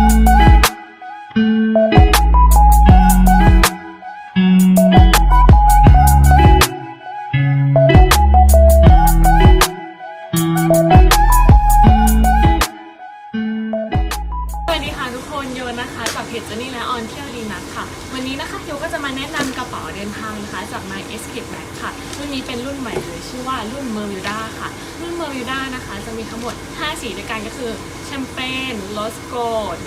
ส นะคะจากเพจเจนี่และออนเที่ยวดีนักค่ะ วันนี้นะคะโยก็จะมาแนะนำกระเป๋าเดินทางนะคะจาก My Escape Bag ค่ะ รุ่นนี้เป็นรุ่นใหม่เลยชื่อว่ารุ่น Mermuda ค่ะ รุ่น Mermuda นะคะจะมีทั้งหมด 5 สีด้วยกันก็คือแชมเปญโรสโก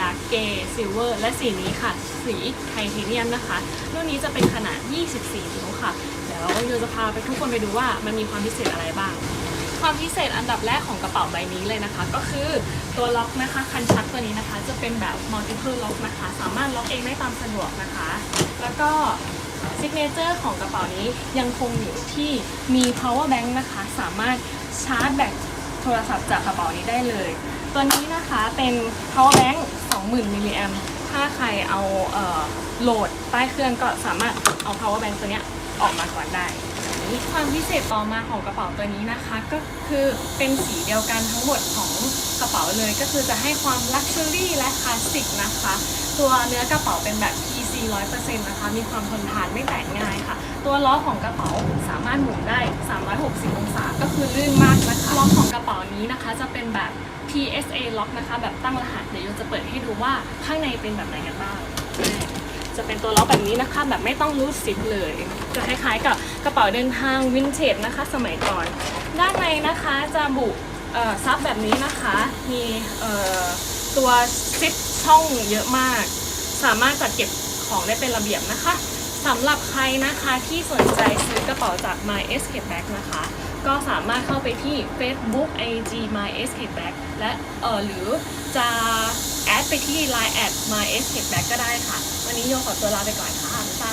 ดาร์กเกซิลเวอร์และสีนี้ค่ะ สีไทเทเนียมนะคะ รุ่นนี้จะเป็นขนาด 24นิ้วค่ะ เดี๋ยวโยจะพาไปทุกคนไปดูว่ามันมีความพิเศษอะไรบ้าง ความพิเศษอันดับแรกของกระเป๋าใบนี้เลยนะคะ ก็คือตัวล็อกนะคะคันชักตัวนี้นะคะ จะเป็นแบบ multiple lock นะคะ สามารถล็อกเองได้ตามสะดวกนะคะ แล้วก็ซิกเนเจอร์ของกระเป๋านี้ยังคงอยู่ที่มี power bank นะคะ สามารถชาร์จแบตโทรศัพท์จากกระเป๋านี้ได้เลย ตัวนี้นะคะเป็น power bank 20,000มิลลิแอมถ้าใครเอาเออโหลดใต้เครื่องก็สามารถเอา power bank ตัวเนี้ยออกมาก่อนได้ ความพิเศษต่อมาของกระเป๋าตัวนี้นะคะ ก็คือเป็นสีเดียวกันทั้งหมดของกระเป๋าเลย ก็คือจะให้ความลักชัวรี่และคลาสสิกนะคะ ตัวเนื้อกระเป๋าเป็นแบบ PC 100%นะคะ มีความทนทานไม่แตกง่ายค่ะ ตัวล้อของกระเป๋าสามารถหมุนได้ 360 องศา ก็คือลื่นมากนะคะล้อของกระเป๋านี้นะคะ จะเป็นแบบ PSA ล็อกนะคะ แบบตั้งรหัส เดี๋ยวจะเปิดให้ดูว่าข้างในเป็นแบบไหนกันบ้าง ตัวล็อกแบบนี้นะคะ แบบไม่ต้องรูดซิปเลย จะคล้ายๆกับกระเป๋าเดินทางวินเทจนะคะ สมัยก่อน ด้านในนะคะจะบุซับแบบนี้นะคะ มีตัวซิปช่องเยอะมาก สามารถจัดเก็บของได้เป็นระเบียบนะคะ สำหรับใครนะคะที่สนใจซื้อกระเป๋าจาก My Escape Bag นะคะ ก็สามารถเข้าไปที่ Facebook IG My Escape Bag และเออหรือจะแอดไปที่ Line แอด My Escape Bag ก็ได้ค่ะ วันนี้โยขอตัวลาไปก่อนค่ะบ๊ายบา